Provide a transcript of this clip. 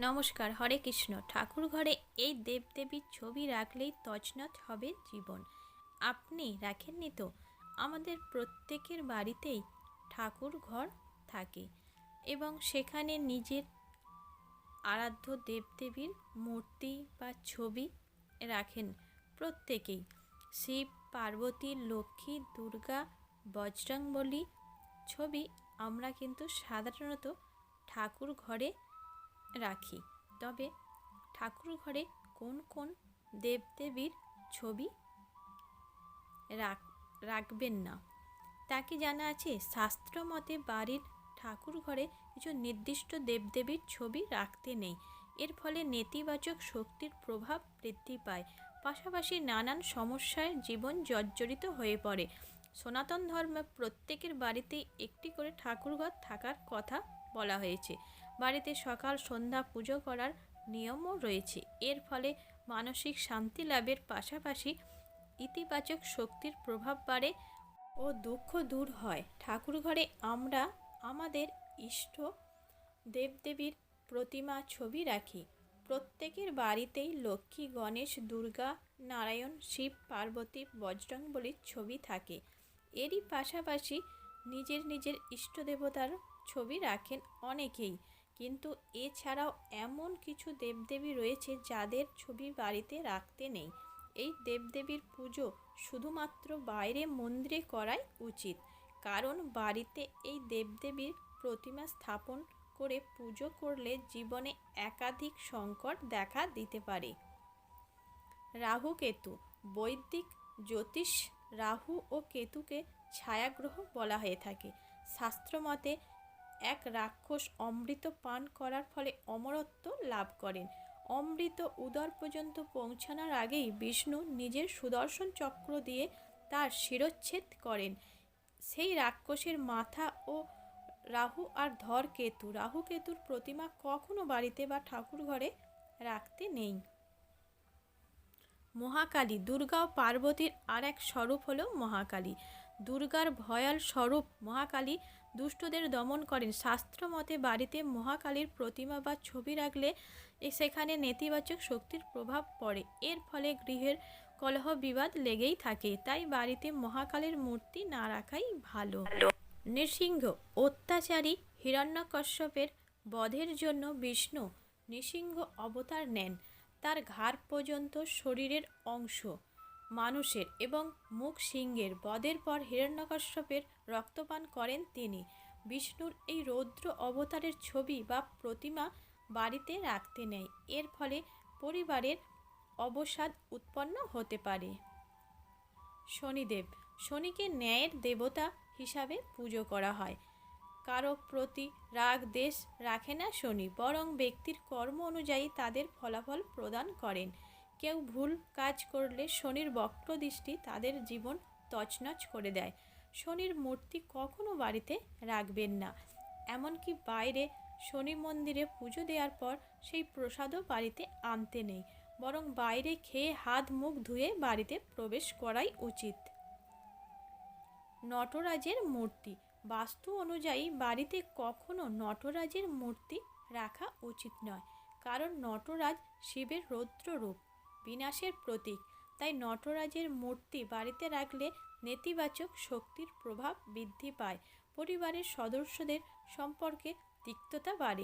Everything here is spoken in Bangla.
নমস্কার, হরে কৃষ্ণ। ঠাকুর ঘরে এই দেবদেবীর ছবি রাখলেই তছনছ হবে জীবন। আপনি রাখেননি তো? আমাদের প্রত্যেকের বাড়িতেই ঠাকুর ঘর থাকে এবং সেখানে নিজের আরাধ্য দেবদেবীর মূর্তি বা ছবি রাখেন প্রত্যেকেই। শিব, পার্বতী, লক্ষ্মী, দুর্গা, বজরংবলী, ছবি আমরা কিন্তু সাধারণত ঠাকুর ঘরে রাখি। তবে ঠাকুর ঘরে কোন কোন দেবদেবীর ছবি রাখ, রাখবেন না? তা কি জানা আছে? শাস্ত্র মতে বাড়ির ঠাকুর ঘরে কিছু নির্দিষ্ট দেবদেবীর ছবি রাখতে নেই। এর ফলে নেতিবাচক শক্তির প্রভাব বৃদ্ধি পায়। পাশাপাশি নানান সমস্যায় জীবন জর্জরিত হয়ে পড়ে। সনাতন ধর্মে প্রত্যেকের বাড়িতে একটি করে ঠাকুরঘর থাকার কথা বলা হয়েছে। বাড়িতে সকাল সন্ধ্যা পুজো করার নিয়মও রয়েছে। এর ফলে মানসিক শান্তি লাভের পাশাপাশি ইতিবাচক শক্তির প্রভাব বাড়ে ও দুঃখ দূর হয়। ঠাকুর ঘরে আমরা আমাদের ইষ্ট দেবদেবীর প্রতিমা ছবি রাখি। প্রত্যেকের বাড়িতেই লক্ষ্মী, গণেশ, দুর্গা, নারায়ণ, শিব, পার্বতী, বজরংবলীর ছবি থাকে। এরই পাশাপাশি নিজের নিজের ইষ্ট দেবতার ছবি রাখেন অনেকেই। কিন্তু এছাড়াও এমন কিছু দেবদেবী রয়েছে যাদের ছবি বাড়িতে রাখতে নেই। এই দেবদেবীর পুজো শুধুমাত্র বাইরে মন্দিরে করাই উচিত। কারণ বাড়িতে এই দেবদেবীর প্রতিমা স্থাপন করে পুজো করলে জীবনে একাধিক সংকট দেখা দিতে পারে। রাহু কেতু বৈদিক, জ্যোতিষ, রাহু ও কেতুকে ছায়াগ্রহ বলা হয়ে থাকে। শাস্ত্রমতে এক রাক্ষস অমৃত পান করার ফলে অমরত্ব লাভ করেন। অমৃত উদর পর্যন্ত পৌঁছানোর আগেই বিষ্ণু নিজের সুদর্শন চক্র দিয়ে তার শিরচ্ছেদ করেন। সেই রাক্ষসের মাথা ও রাহু আর ধর কেতু রাহু কেতুর প্রতিমা কখনো বাড়িতে বা ঠাকুর ঘরে রাখতে নেই। মহাকালী। দুর্গা ও পার্বতীর আর এক স্বরূপ হল মহাকালী। দুর্গার ভয়াল স্বরূপ মহাকালী দুষ্টদের দমন করেন। শাস্ত্র মতে বাড়িতে মহাকালীর প্রতিমা বা ছবি রাখলে সেখানে নেতিবাচক শক্তির প্রভাব পড়ে। এর ফলে গৃহের কলহ বিবাদ লেগেই থাকে। তাই বাড়িতে মহাকালীর মূর্তি না রাখাই ভালো। নৃসিংহ, অত্যাচারী হিরণ্যকশ্যপের বধের জন্য বিষ্ণু নৃসিংহ অবতার নেন। তার ঘাড় পর্যন্ত শরীরের অংশ। মানুষের এবং মুখ সিংহের বদের পর হিরণ্যকশ্যপের রক্তপান করেন তিনি। বিষ্ণুর এই রৌদ্র অবতারের ছবি বা প্রতিমা বাড়িতে রাখতে নেয় এর ফলে পরিবারের অবসাদ উৎপন্ন হতে পারে। শনিদেব, শনিকে ন্যায়ের দেবতা হিসাবে পুজো করা হয়। কারও প্রতি রাগ দেশ রাখে না শনি, বরং ব্যক্তির কর্ম অনুযায়ী তাদের ফলাফল প্রদান করেন। কেউ ভুল কাজ করলে শনির বক্র দৃষ্টি তাদের জীবন তছনছ করে দেয়। শনির মূর্তি কখনো বাড়িতে রাখবেন না। এমনকি বাইরে শনি মন্দিরে পুজো দেওয়ার পর সেই প্রসাদও বাড়িতে আনতে নেই। বরং বাইরে খেয়ে হাত মুখ ধুয়ে বাড়িতে প্রবেশ করাই উচিত। নটরাজের মূর্তি। বাস্তু অনুযায়ী বাড়িতে কখনো নটরাজের মূর্তি রাখা উচিত নয়। কারণ নটরাজ শিবের রৌদ্র রূপ বিনাশের প্রতীক। তাই নটরাজের মূর্তি বাড়িতে রাখলে নেতিবাচক শক্তির প্রভাব বৃদ্ধি পায়। পরিবারের সদস্যদের সম্পর্কে তিক্ততা বাড়ে।